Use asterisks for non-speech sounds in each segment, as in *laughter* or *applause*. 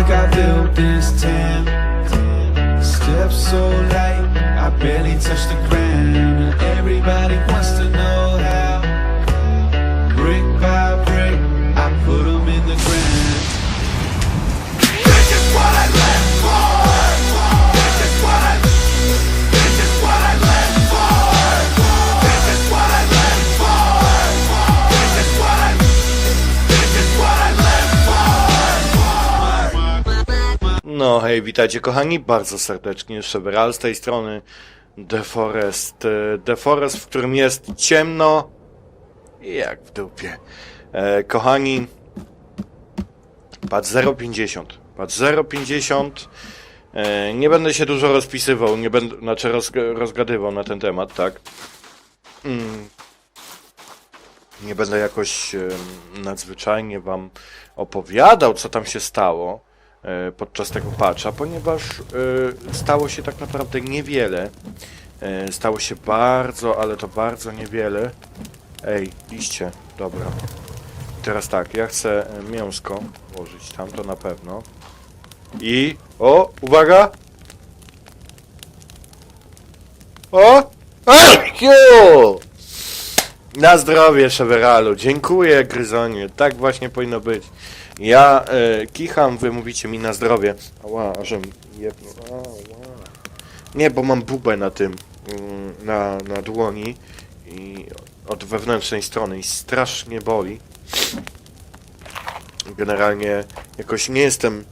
like I built this town. Steps so light, I barely touch the ground. Everybody wants to know how. No hej, witajcie kochani, bardzo serdecznie, Szeberal z tej strony, The Forest, e, The Forest, w którym jest ciemno jak w dupie. E, kochani, pad 0,50, pad 0,50, e, nie będę się dużo rozpisywał, nie będę, znaczy roz, rozgadywał na ten temat, tak? Mm. Nie będę jakoś e, nadzwyczajnie wam opowiadał, co tam się stało podczas tego patcha, ponieważ e, stało się tak naprawdę niewiele. E, Stało się bardzo, ale to bardzo niewiele. Ej, liście, dobra. Teraz tak, ja chcę e, mięsko włożyć tam, to na pewno. I... O, uwaga! O! Aju! Na zdrowie, Szeweralu. Dziękuję, Gryzonie. Tak właśnie powinno być. Ja e, kicham, wy mówicie mi na zdrowie. Ała, aż mi jedno. Nie, bo mam bubę na tym, mm, na, na dłoni i od wewnętrznej strony i strasznie boli. Generalnie jakoś nie jestem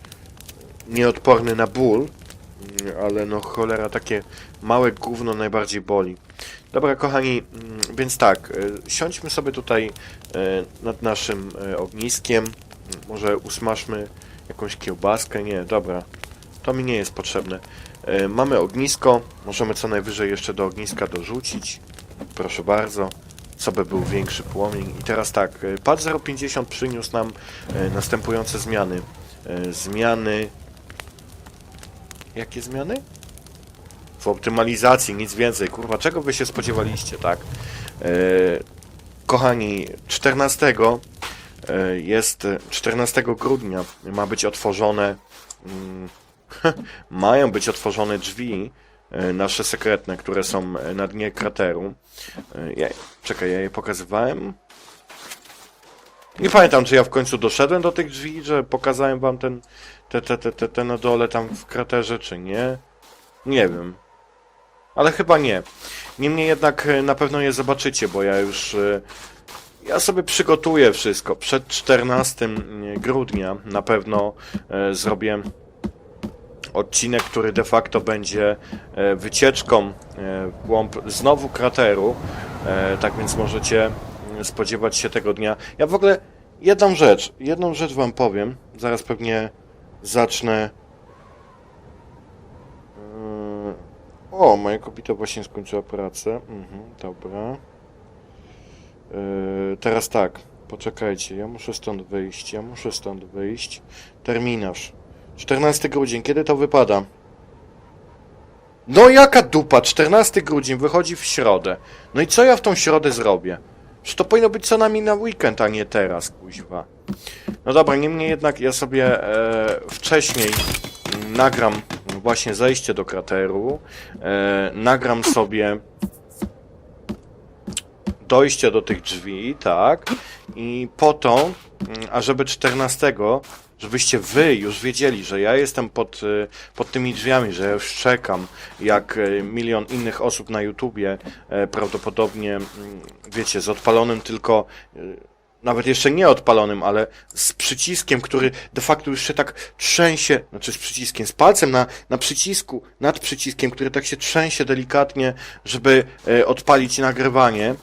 nieodporny na ból, mm, ale no cholera, takie małe gówno najbardziej boli. Dobra, kochani, mm, więc tak, e, siądźmy sobie tutaj e, nad naszym e, ogniskiem. Może usmażmy jakąś kiełbaskę. Nie, dobra, to mi nie jest potrzebne. E, Mamy ognisko, możemy co najwyżej jeszcze do ogniska dorzucić. Proszę bardzo, co by był większy płomień. I teraz tak, e, pad 050 przyniósł nam e, następujące zmiany. Zmiany... Jakie zmiany? w optymalizacji, nic więcej. Kurwa, czego wy się spodziewaliście, tak? Kochani, 14 e, jest 14 grudnia ma być otworzone mm, *laughs* mają być otworzone drzwi e, nasze sekretne, które są na dnie krateru. E, czekaj, ja je pokazywałem? Nie pamiętam, czy ja w końcu doszedłem do tych drzwi, że pokazałem wam ten, te, te, te, te, te na dole tam w kraterze, czy nie? Nie wiem. Ale chyba nie. Niemniej jednak e, na pewno je zobaczycie, bo ja już. Ja sobie przygotuję wszystko. Przed 14 grudnia na pewno e, zrobię odcinek, który de facto będzie e, wycieczką e, głąb znowu krateru. Tak więc możecie mm, spodziewać się tego dnia. Ja w ogóle jedną rzecz, jedną rzecz wam powiem. Zaraz pewnie zacznę O, moja kobieta właśnie skończyła pracę. Mhm, dobra. Yy, teraz tak, poczekajcie, ja muszę stąd wyjść, ja muszę stąd wyjść. Terminarz. 14 grudzień, kiedy to wypada? No jaka dupa, 14 grudzień wychodzi w środę. No i co ja w tą środę zrobię? Że to powinno być co najmniej na weekend, a nie teraz, kuźwa. No dobra, niemniej jednak ja sobie e, wcześniej nagram właśnie zejście do krateru, e, nagram sobie dojście do tych drzwi, tak, i po to, mm, ażeby 14, żebyście wy już wiedzieli, że ja jestem pod, e, pod tymi drzwiami, że ja już czekam, jak e, milion innych osób na YouTubie, e, prawdopodobnie, mm, wiecie, z odpalonym tylko e, nawet jeszcze nie odpalonym, ale z przyciskiem, który de facto już się tak trzęsie, znaczy z przyciskiem, z palcem na, na przycisku, nad przyciskiem, który tak się trzęsie delikatnie, żeby e, odpalić nagrywanie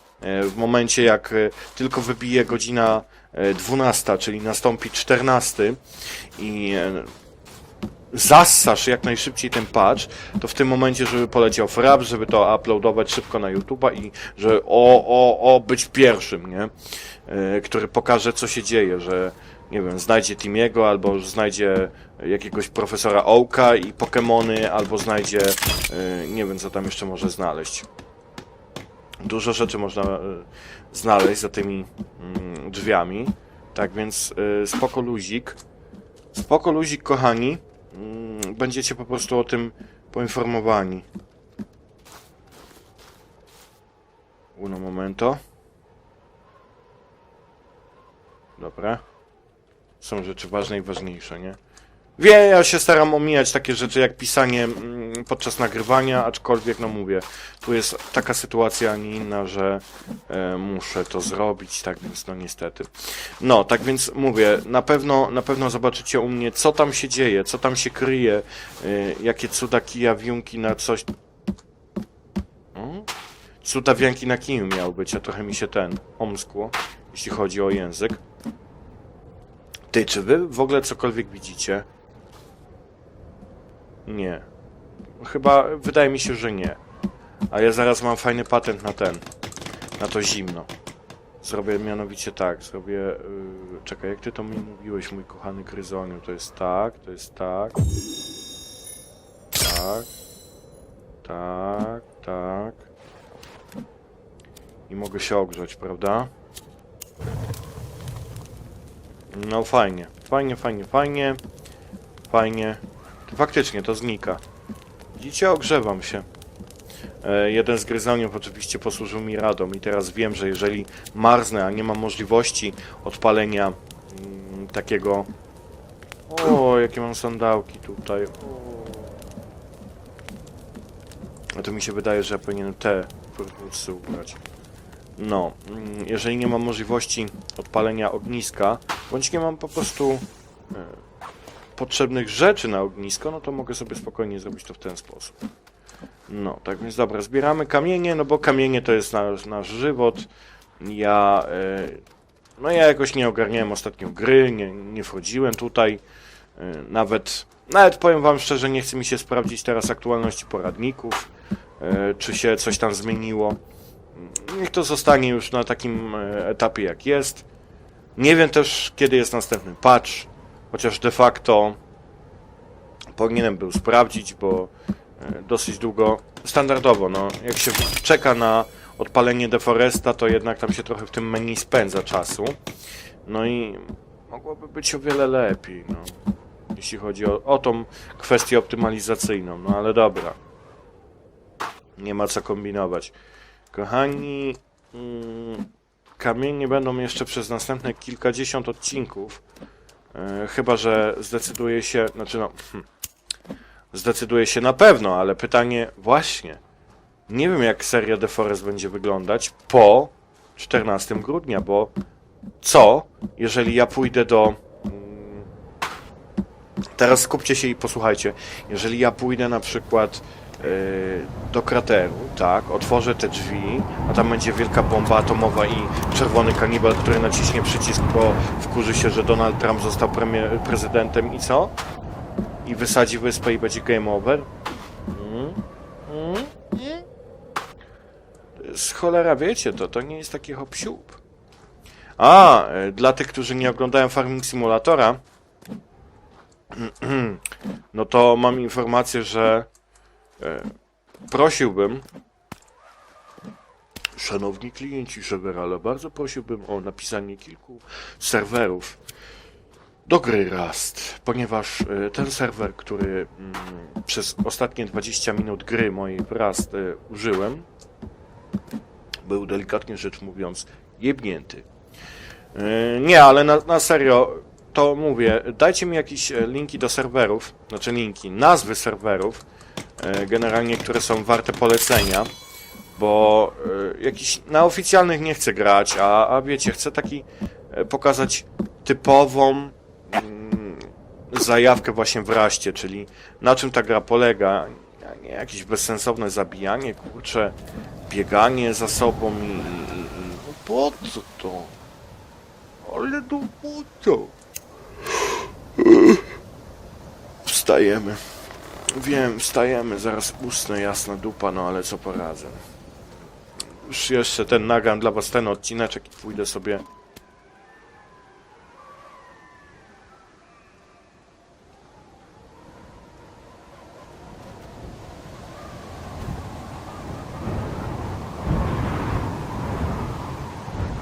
w momencie jak e, tylko wybije godzina e, 12, czyli nastąpi 14 i e, zassasz jak najszybciej ten patch, to w tym momencie, żeby poleciał frap, żeby to uploadować szybko na YouTube'a i że o, o, o, być pierwszym, nie? E, który pokaże, co się dzieje, że nie wiem, znajdzie Timiego, albo znajdzie jakiegoś profesora Ołka i Pokemony, albo znajdzie, e, nie wiem, co tam jeszcze może znaleźć. Dużo rzeczy można e, znaleźć za tymi mm, drzwiami, tak więc e, spoko luzik. Spoko luzik, kochani. Mm, Będziecie po prostu o tym poinformowani. Uno momento. Dobra. Są rzeczy ważne i ważniejsze, nie? Wie, ja się staram omijać takie rzeczy jak pisanie mm, podczas nagrywania, aczkolwiek, no mówię, tu jest taka sytuacja, a nie inna, że e, muszę to zrobić, tak więc, no niestety. No, tak więc mówię, na pewno, na pewno zobaczycie u mnie, co tam się dzieje, co tam się kryje, y, jakie cuda kija wiunki na coś... Hmm? Cuda wianki na kiju miał być, a trochę mi się ten omskło, jeśli chodzi o język. Ty, czy wy w ogóle cokolwiek widzicie? Nie. Chyba, wydaje mi się, że nie. A ja zaraz mam fajny patent na ten. Na to zimno. Zrobię mianowicie tak, zrobię... Yy, czekaj, jak ty to mi mówiłeś, mój kochany Gryzoniu? To jest tak, to jest tak. Tak. Tak, tak. I mogę się ogrzać, prawda? No fajnie, fajnie, fajnie, fajnie. Fajnie. Faktycznie, to znika. Widzicie, ogrzewam się. E, jeden z gryzoniów oczywiście posłużył mi radą i teraz wiem, że jeżeli marznę, a nie mam możliwości odpalenia mm, takiego... O, jakie mam sandałki tutaj. A to mi się wydaje, że ja powinienem te purpursy ubrać. No, mm, jeżeli nie mam możliwości odpalenia ogniska, bądź nie mam po prostu e, potrzebnych rzeczy na ognisko, no to mogę sobie spokojnie zrobić to w ten sposób. No, tak więc dobra, zbieramy kamienie, no bo kamienie to jest nasz, nasz żywot. Ja, e, no ja jakoś nie ogarniałem ostatnio gry, nie, nie wchodziłem tutaj. E, nawet, nawet powiem wam szczerze, nie chce mi się sprawdzić teraz aktualności poradników, e, czy się coś tam zmieniło. Niech to zostanie już na takim etapie jak jest. Nie wiem też, kiedy jest następny patch, chociaż de facto powinienem był sprawdzić, bo e, dosyć długo, standardowo, no, jak się czeka na odpalenie Deforesta, to jednak tam się trochę w tym menu spędza czasu. No i mogłoby być o wiele lepiej, no, jeśli chodzi o, o tą kwestię optymalizacyjną, no ale dobra. Nie ma co kombinować. Kochani, mm, kamienie będą jeszcze przez następne kilkadziesiąt odcinków. E, chyba, że zdecyduje się, znaczy no, hmm, zdecyduje się na pewno, ale pytanie właśnie. Nie wiem, jak seria The Forest będzie wyglądać po 14 grudnia, bo co, jeżeli ja pójdę do. mm, Teraz skupcie się i posłuchajcie. Jeżeli ja pójdę na przykład do krateru, tak, otworzę te drzwi, a tam będzie wielka bomba atomowa i czerwony kanibal, który naciśnie przycisk, bo wkurzy się, że Donald Trump został premier, prezydentem i co? I wysadzi wyspę i będzie game over? Mm? Mm? Mm? Jest cholera, wiecie, to, to nie jest taki hop siup. A, e, dla tych, którzy nie oglądają Farming Simulatora, *clears throat* no to mam informację, że prosiłbym, szanowni klienci Chevrolet, bardzo prosiłbym o napisanie kilku serwerów do gry Rust, ponieważ e, ten serwer, który mm, przez ostatnie 20 minut gry mojej w Rust e, użyłem, był delikatnie rzecz mówiąc jebnięty. E, Nie, ale na, na serio, to mówię, dajcie mi jakieś e, linki do serwerów, znaczy linki, nazwy serwerów, e, generalnie, które są warte polecenia, bo e, jakiś na oficjalnych nie chcę grać, a, a wiecie, chcę taki e, pokazać typową mm, zajawkę właśnie w raście, czyli na czym ta gra polega, nie jakieś bezsensowne zabijanie, kurcze, bieganie za sobą i, no po co to? Ale to po co? Wstajemy. Wiem, wstajemy, zaraz usnę, jasna dupa, no ale co poradzę. Już jeszcze ten nagram dla was ten odcineczek i pójdę sobie...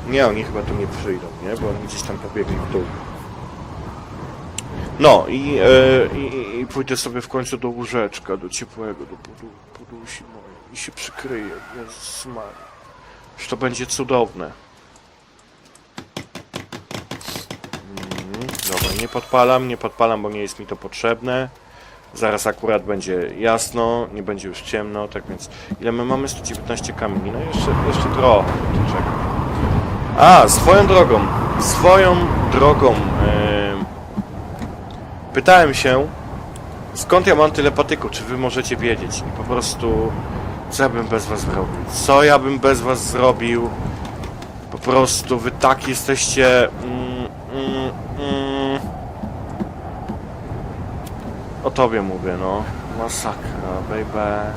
Nie, oni chyba tu nie przyjdą, nie? Bo oni gdzieś tam pobiegli w dół. No i, e, i, i pójdę sobie w końcu do łóżeczka, do ciepłego, do podu, podusi mojej i się przykryję. Jezus Maria. Już to będzie cudowne. Mm, dobra, nie podpalam, nie podpalam, bo nie jest mi to potrzebne. Zaraz akurat będzie jasno, nie będzie już ciemno, tak więc... Ile my mamy? 119 kamieni. No jeszcze, jeszcze trochę. To czekaj. A, swoją drogą, swoją drogą. em, pytałem się, skąd ja mam tyle patyków, czy wy możecie wiedzieć? I po prostu, co ja bym bez was zrobił? Co ja bym bez was zrobił? Po prostu, wy tak jesteście... Mm, mm, mm. O tobie mówię, no. Masakra, baby.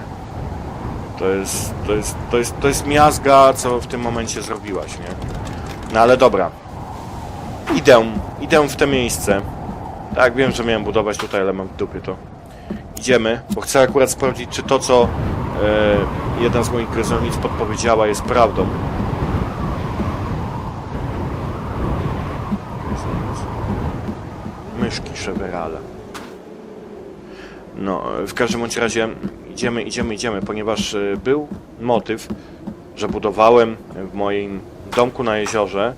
To jest, to jest, to jest, to jest miazga, co w tym momencie zrobiłaś, nie? No ale dobra. Idę, idę w te miejsce. Tak, wiem, że miałem budować tutaj, ale mam w dupie to. Idziemy, bo chcę akurat sprawdzić, czy to, co e, jedna z moich gryzownic podpowiedziała, jest prawdą. Myszki Cheverala. No, w każdym bądź razie idziemy, idziemy, idziemy, ponieważ e, był motyw, że budowałem w moim domku na jeziorze.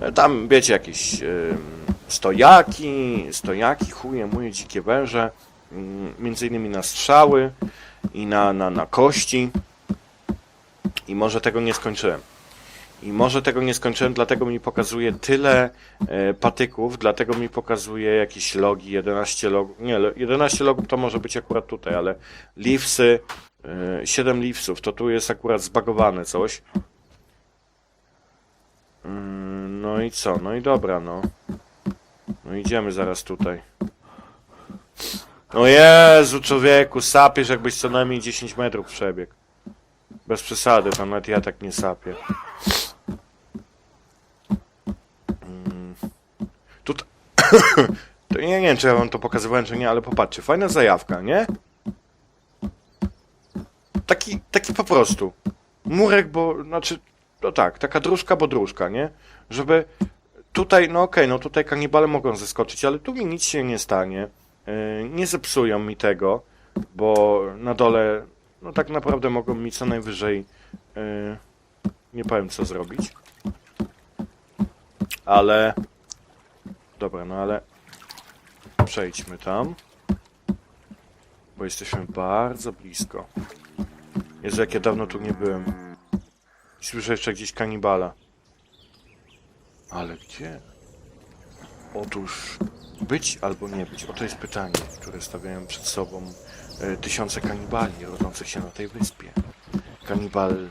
e, Tam, wiecie, jakieś e, stojaki, stojaki, chuje, moje dzikie węże, mm, między innymi na strzały i na, na, na kości. I może tego nie skończyłem. I może tego nie skończyłem, dlatego mi pokazuje tyle e, patyków, dlatego mi pokazuje jakieś logi, 11 logów. Nie, le- 11 logów to może być akurat tutaj, ale leafsy, e, 7 leafsów, to tu jest akurat zbagowane coś. Mm, No i co? No i dobra, no. No idziemy zaraz tutaj. O Jezu, człowieku, sapiesz jakbyś co najmniej 10 metrów przebiegł. Bez przesady, tam nawet ja tak nie sapię. Mm. Tutaj... *coughs* to nie, nie wiem, czy ja wam to pokazywałem, czy nie, ale popatrzcie, fajna zajawka, nie? Taki, taki po prostu. Murek, bo, znaczy, no tak, taka dróżka, bo dróżka, nie? Żeby tutaj, no okej, no tutaj kanibale mogą zeskoczyć, ale tu mi nic się nie stanie. Yy, nie zepsują mi tego, bo na dole, no tak naprawdę mogą mi co najwyżej, yy, nie powiem co zrobić. Ale, dobra, no ale przejdźmy tam, bo jesteśmy bardzo blisko. Jezu, jak ja dawno tu nie byłem. Słyszę jeszcze gdzieś kanibala. Ale gdzie? Otóż być albo nie być? Oto jest pytanie, które stawiają przed sobą e, tysiące kanibali rodzących się na tej wyspie. Kanibal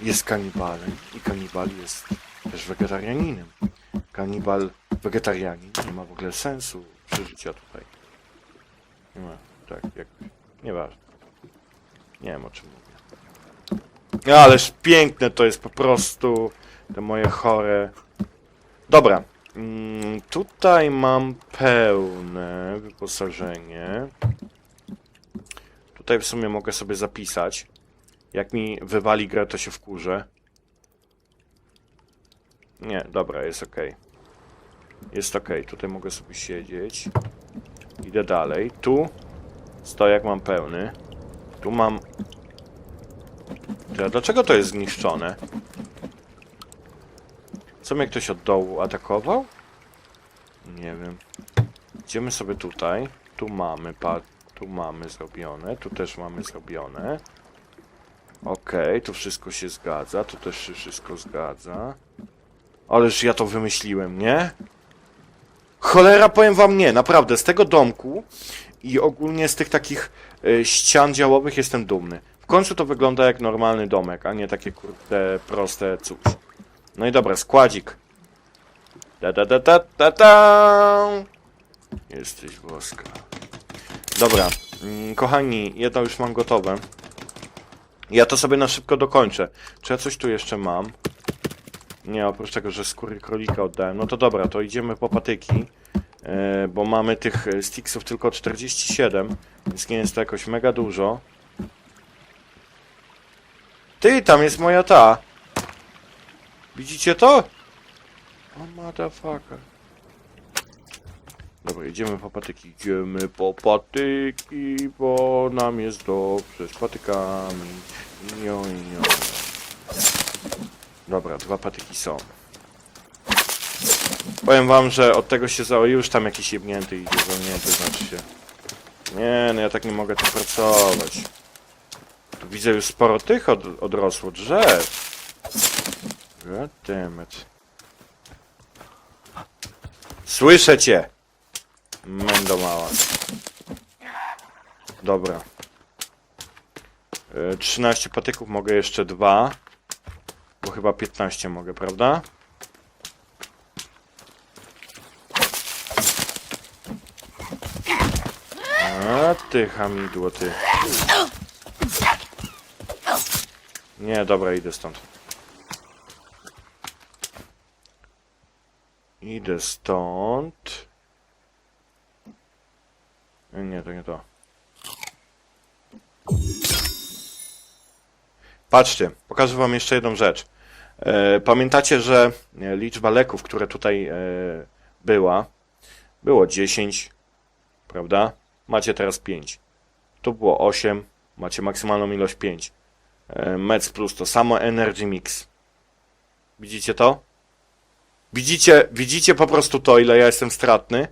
jest kanibalem i kanibal jest też wegetarianinem. Kanibal wegetarianin nie ma w ogóle sensu przeżycia tutaj. Nie ma, tak, jak... Nieważne. Nie wiem o czym mówię. Ależ piękne to jest po prostu te moje chore. Dobra. Mm, tutaj mam pełne wyposażenie. Tutaj w sumie mogę sobie zapisać. Jak mi wywali grę, to się wkurzę. Nie, dobra, jest ok. Jest ok, tutaj mogę sobie siedzieć. Idę dalej. Tu stojak mam pełny. Tu mam... Dlaczego to jest zniszczone? Co mnie ktoś od dołu atakował? Nie wiem. Idziemy sobie tutaj. Tu mamy, pa... tu mamy zrobione. Tu też mamy zrobione. Okej, tu wszystko się zgadza. Tu też się wszystko zgadza. Ależ ja to wymyśliłem, nie? Cholera, powiem wam nie, naprawdę, z tego domku i ogólnie z tych takich y, ścian działowych jestem dumny. W końcu to wygląda jak normalny domek, a nie takie kurde proste coś. No i dobra, składzik. Da da da da da da. Jesteś boska. Dobra, mm, kochani, jedno już mam gotowe. Ja to sobie na szybko dokończę. Czy ja coś tu jeszcze mam? Nie, oprócz tego, że skóry królika oddałem. No to dobra, to idziemy po patyki. E, bo mamy tych e, sticksów tylko 47, więc nie jest to jakoś mega dużo. Ty, tam jest moja ta. Widzicie to? O motherfucker. Dobra, idziemy po patyki. Idziemy po patyki, bo nam jest dobrze z patykami. Nio, nio. Dobra, dwa patyki są. Powiem wam, że od tego się za... Już tam jakiś jebnięty idzie, zamknięty znaczy się. Nie, no ja tak nie mogę tu pracować. Tu widzę już sporo tych od, odrosło drzew. God damn it. Słyszę cię! Mendo mała. Dobra. E, 13 patyków, mogę jeszcze dwa. Bo chyba 15 mogę, prawda? A ty hamidło, ty. Nie, dobra, idę stąd. Idę stąd. E, Nie, to nie to. Patrzcie, pokażę wam jeszcze jedną rzecz. E, pamiętacie, że e, liczba leków, które tutaj była, było 10, prawda? Macie teraz 5. Tu było 8, macie maksymalną ilość 5. E, Mec Plus to samo Energy Mix. Widzicie to? Widzicie, widzicie po prostu to, ile ja jestem stratny?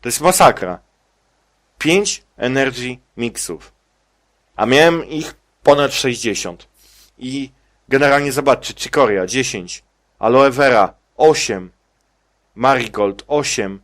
To jest masakra. 5 Energy Mixów. A miałem ich ponad 60. I generalnie zobaczcie, Chicoria 10, Aloe Vera 8, Marigold 8.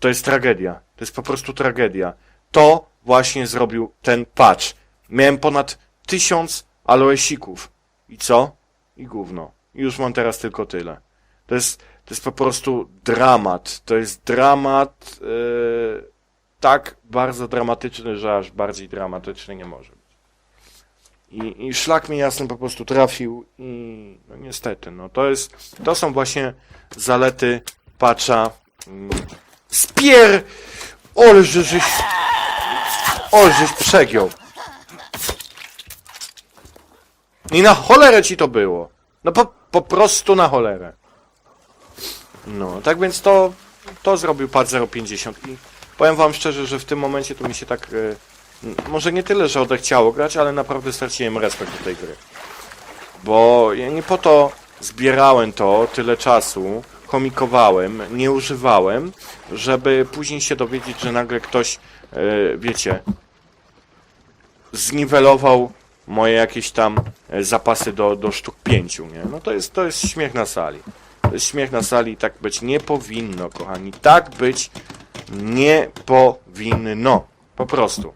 To jest tragedia. To jest po prostu tragedia. To właśnie zrobił ten patch. Miałem ponad 1000 aloesików. I co? I gówno. Już mam teraz tylko tyle. To jest, to jest po prostu dramat. To jest dramat yy, tak bardzo dramatyczny, że aż bardziej dramatyczny nie może być. I, I szlak mi jasny po prostu trafił i no niestety, no to jest, to są właśnie zalety patcha mm, spier... Ol, że żeś... Ol, żeś przegiął. I na cholerę ci to było. No po, po prostu na cholerę. No, tak więc to, to zrobił pad 050 i powiem wam szczerze, że w tym momencie to mi się tak, e, może nie tyle, że odechciało grać, ale naprawdę straciłem respekt do tej gry. Bo ja nie po to zbierałem to tyle czasu, komikowałem, nie używałem, żeby później się dowiedzieć, że nagle ktoś, e, wiecie, zniwelował moje jakieś tam e, zapasy do, do sztuk pięciu, nie? No to jest, to jest śmiech na sali. To jest śmiech na sali i tak być nie powinno, kochani. Tak być nie powinno. Po prostu.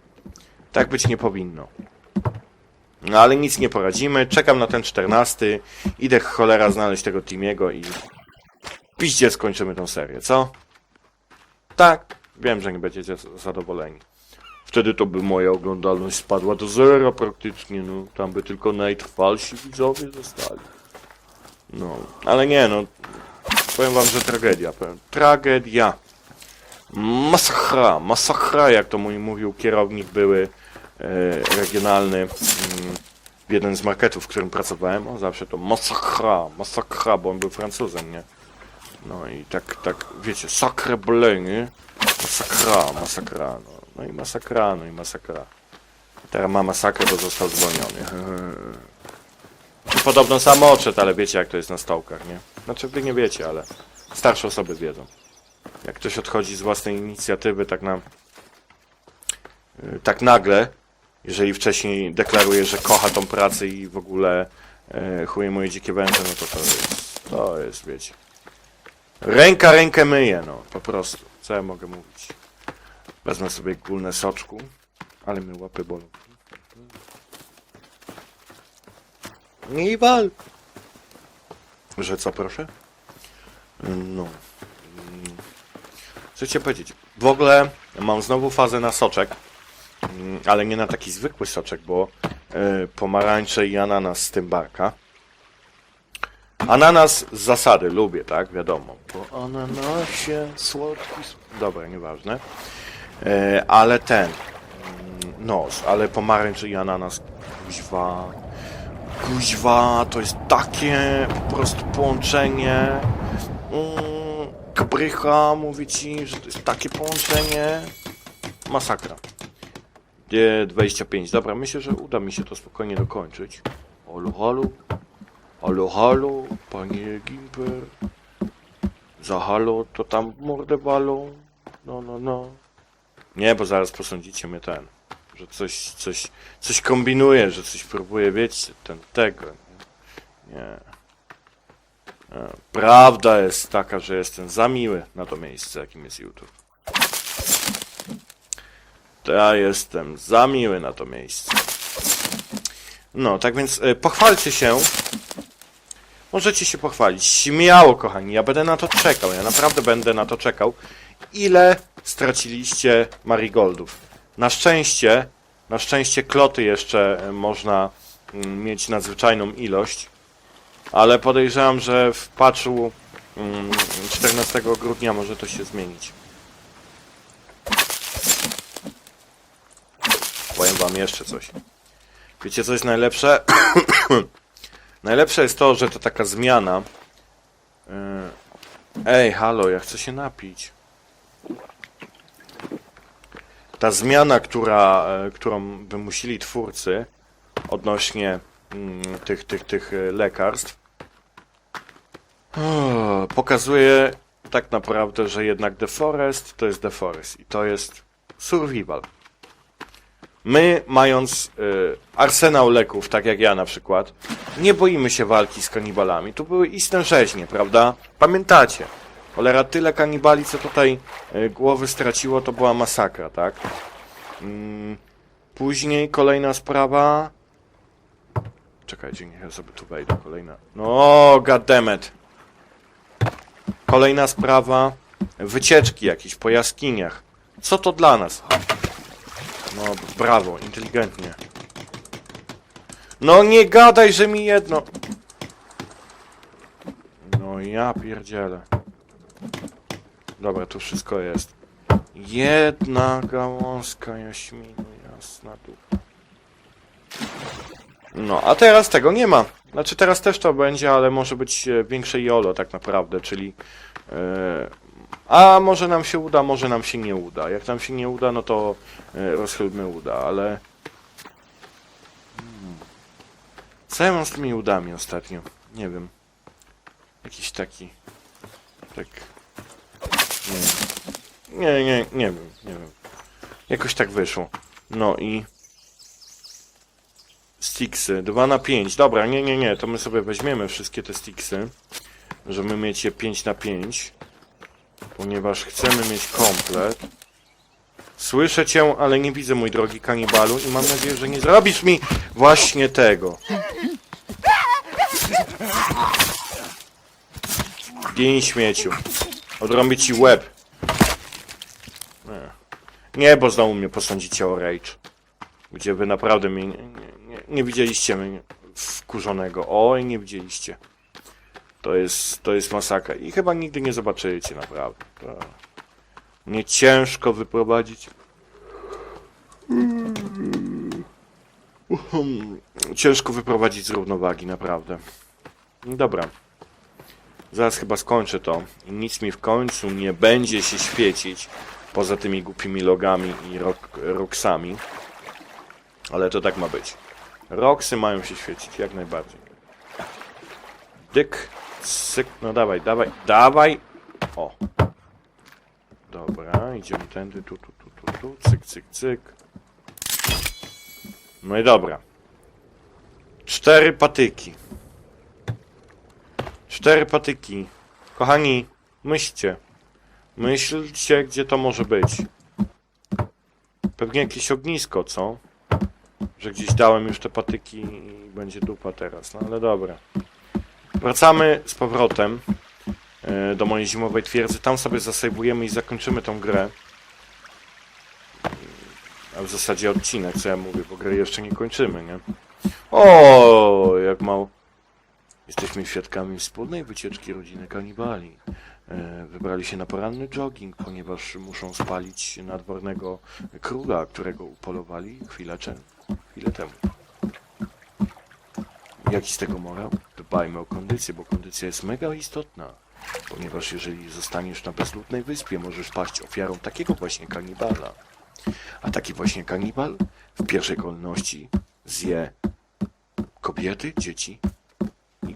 Tak być nie powinno. No ale nic nie poradzimy. Czekam na ten czternasty. Idę cholera znaleźć tego Timiego i piździe skończymy tą serię, co? Tak, wiem, że nie będziecie zadowoleni. Wtedy to by moja oglądalność spadła do zera praktycznie, no. Tam by tylko najtrwalsi widzowie zostali. No, ale nie, no. Powiem wam, że tragedia. Powiem, tragedia. Masakra, masakra, jak to mój mówił kierownik były e, regionalny mm, w jeden z marketów, w którym pracowałem. O, zawsze to masakra, masakra, bo on był Francuzem, nie? No i tak, tak, wiecie, sacre bleu? Masakra, masakra, no. No i masakra, no i masakra. Teraz ma masakrę, bo został zwolniony. Czy podobno sam odszedł, ale wiecie jak to jest na stołkach, nie? Znaczy wy nie wiecie, ale starsze osoby wiedzą. Jak ktoś odchodzi z własnej inicjatywy tak na... tak nagle, jeżeli wcześniej deklaruje, że kocha tą pracę i w ogóle e, chuje moje dzikie węże, no to to jest, to jest, wiecie. Ręka rękę myje, no, po prostu. Co ja mogę mówić? Wezmę sobie gulne soczku, ale my łapy bolą. Nie wal! Że co, proszę? No. Mm. Co cię powiedzieć? W ogóle mam znowu fazę na soczek, Mm, ale nie na taki zwykły soczek, bo y, pomarańcze i ananas z tym barka. Ananas z zasady lubię, tak? Wiadomo. Po ananasie słodki... Dobra, nieważne. E, ale ten... mm, No, ale pomarańcz i ananas... Kuźwa... Kuźwa, to jest takie po prostu połączenie... Mm, Kaprycha, mówię ci, że to jest takie połączenie. Masakra. Nie, 25. Dobra, myślę, że uda mi się to spokojnie dokończyć. Halo, halo. Halo, halo, panie Gimper. Za halo, to tam mordę balą. No, no, no. Nie, bo zaraz posądzicie mnie ten, że coś, coś, coś kombinuje, że coś próbuje, wiecie, ten, tego. Nie. nie. E, Prawda jest taka, że jestem za miły na to miejsce, jakim jest YouTube. To ja jestem za miły na to miejsce. No, tak więc e, pochwalcie się. Możecie się pochwalić. Śmiało, kochani. Ja będę na to czekał. Ja naprawdę będę na to czekał. Ile straciliście marigoldów? Na szczęście, na szczęście kloty jeszcze e, można mm, mieć nadzwyczajną ilość. Ale podejrzewam, że w patchu mm, 14 grudnia może to się zmienić. Powiem wam jeszcze coś. Wiecie co jest najlepsze? *coughs* najlepsze jest to, że to taka zmiana. Yy, Ej, halo, ja chcę się napić. Ta zmiana, która, e, którą wymusili twórcy odnośnie mm, tych, tych, tych e, lekarstw, pokazuje tak naprawdę, że jednak The Forest to jest The Forest i to jest survival. My, mając y, arsenał leków, tak jak ja na przykład, nie boimy się walki z kanibalami. Tu były istne rzeźnie, prawda? Pamiętacie? Cholera, tyle kanibali, co tutaj y, głowy straciło, to była masakra, tak? Mm, później kolejna sprawa... Czekajcie, niech ja sobie tu wejdę, kolejna... No, goddammit! Kolejna sprawa... Wycieczki jakieś po jaskiniach. Co to dla nas? No, brawo, inteligentnie. No nie gadaj, że mi jedno... No ja pierdzielę. Dobra, tu wszystko jest. Jedna gałązka jaśminu, jasna tu. No, a teraz tego nie ma. Znaczy teraz też to będzie, ale może być e, większe jolo tak naprawdę, czyli... E, a może nam się uda, może nam się nie uda. Jak nam się nie uda, no to e, rozchylmy uda, ale... Hmm. Co ja mam z tymi udami ostatnio? Nie wiem. Jakiś taki... Tak... Nie nie, nie wiem, nie wiem. Jakoś tak wyszło. No i... Sticksy, 2 na 5. Dobra, nie, nie, nie, to my sobie weźmiemy wszystkie te sticksy, żeby mieć je 5 na 5. Ponieważ chcemy mieć komplet. Słyszę cię, ale nie widzę, mój drogi kanibalu i mam nadzieję, że nie zrobisz mi właśnie tego. Gin śmieciu. Odrąbię ci łeb. Nie. Bo znowu mnie posądzicie o rage. Gdzie wy naprawdę mnie nie, nie, nie, widzieliście mnie wkurzonego. Oj, nie widzieliście. To jest, to jest masakra. I chyba nigdy nie zobaczycie, naprawdę. To ciężko wyprowadzić. Ciężko wyprowadzić z równowagi, naprawdę. Dobra. Zaraz chyba skończę to. I nic mi w końcu nie będzie się świecić. Poza tymi głupimi logami i rok, roksami. Ale to tak ma być. Roksy mają się świecić, jak najbardziej. Dyk, syk, no dawaj, dawaj, dawaj! O. Dobra, idziemy tędy, tu, tu, tu, tu, tu, cyk, cyk, cyk. No i dobra. Cztery patyki. Cztery patyki. Kochani, myślcie. Myślcie, gdzie to może być. Pewnie jakieś ognisko, co? Że gdzieś dałem już te patyki i będzie dupa teraz. No ale dobra. Wracamy z powrotem e, do mojej zimowej twierdzy. Tam sobie zasejbujemy i zakończymy tą grę. A w zasadzie odcinek, co ja mówię, bo gry jeszcze nie kończymy, nie? O, jak mało. Jesteśmy świadkami wspólnej wycieczki rodziny kanibali. E, Wybrali się na poranny jogging, ponieważ muszą spalić nadwornego króla, którego upolowali chwilę, chwilę temu. Jaki z tego morał? Dbajmy o kondycję, bo kondycja jest mega istotna. Ponieważ jeżeli zostaniesz na bezludnej wyspie, możesz paść ofiarą takiego właśnie kanibala. A taki właśnie kanibal w pierwszej kolejności zje kobiety, dzieci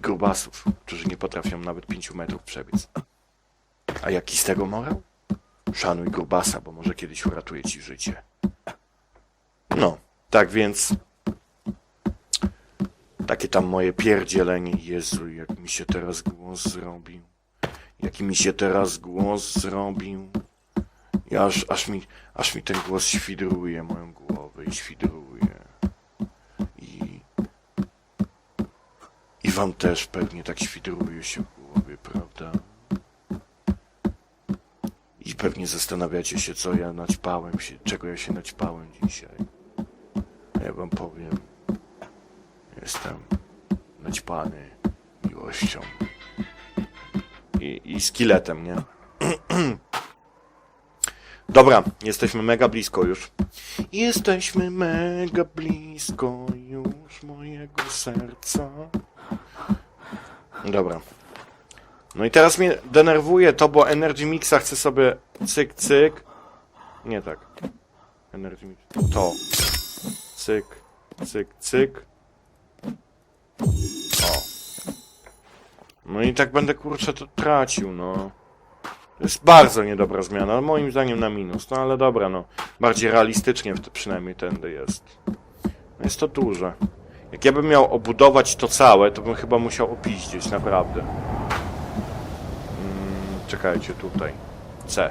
grubasów, którzy nie potrafią nawet pięciu metrów przebiec. A jaki z tego morał? Szanuj grubasa, bo może kiedyś uratuje ci życie. No, tak więc... Takie tam moje pierdzielenie. Jezu, jak mi się teraz głos zrobił. Jaki mi się teraz głos zrobił. I aż, aż, mi, aż mi ten głos świdruje moją głowę i świdruje. Wam też pewnie tak świdruje się w głowie, prawda? I pewnie zastanawiacie się, co ja naćpałem się, czego ja się naćpałem dzisiaj. A ja wam powiem. Jestem naćpany miłością. I, i skeletem, nie? *clears throat* Dobra, jesteśmy mega blisko już. Jesteśmy mega blisko już mojego serca. Dobra. No i teraz mnie denerwuje to, bo Energy Mixa chcę sobie cyk, cyk. Nie tak. Energy Mix. To. Cyk, cyk, cyk. O. No i tak będę kurczę to tracił, no. To jest bardzo niedobra zmiana, moim zdaniem na minus. No ale dobra, no. Bardziej realistycznie przynajmniej tędy jest. No jest to duże. Jak ja bym miał obudować to całe, to bym chyba musiał opiździeć, naprawdę. Mm, czekajcie, tutaj. C.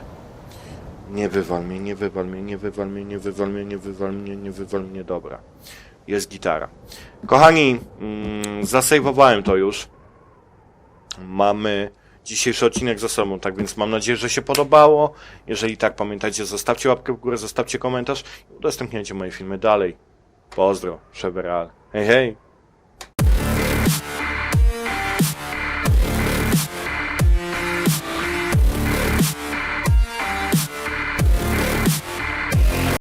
Nie wywal mnie, nie wywal mnie, nie wywal mnie, nie wywal mnie, nie wywal mnie, nie wywal mnie, dobra. Jest gitara. Kochani, mm, zasejwowałem to już. Mamy dzisiejszy odcinek za sobą, tak więc mam nadzieję, że się podobało. Jeżeli tak, pamiętajcie, zostawcie łapkę w górę, zostawcie komentarz i udostępniajcie moje filmy dalej. Pozdro, Cheveral. Hej, hej!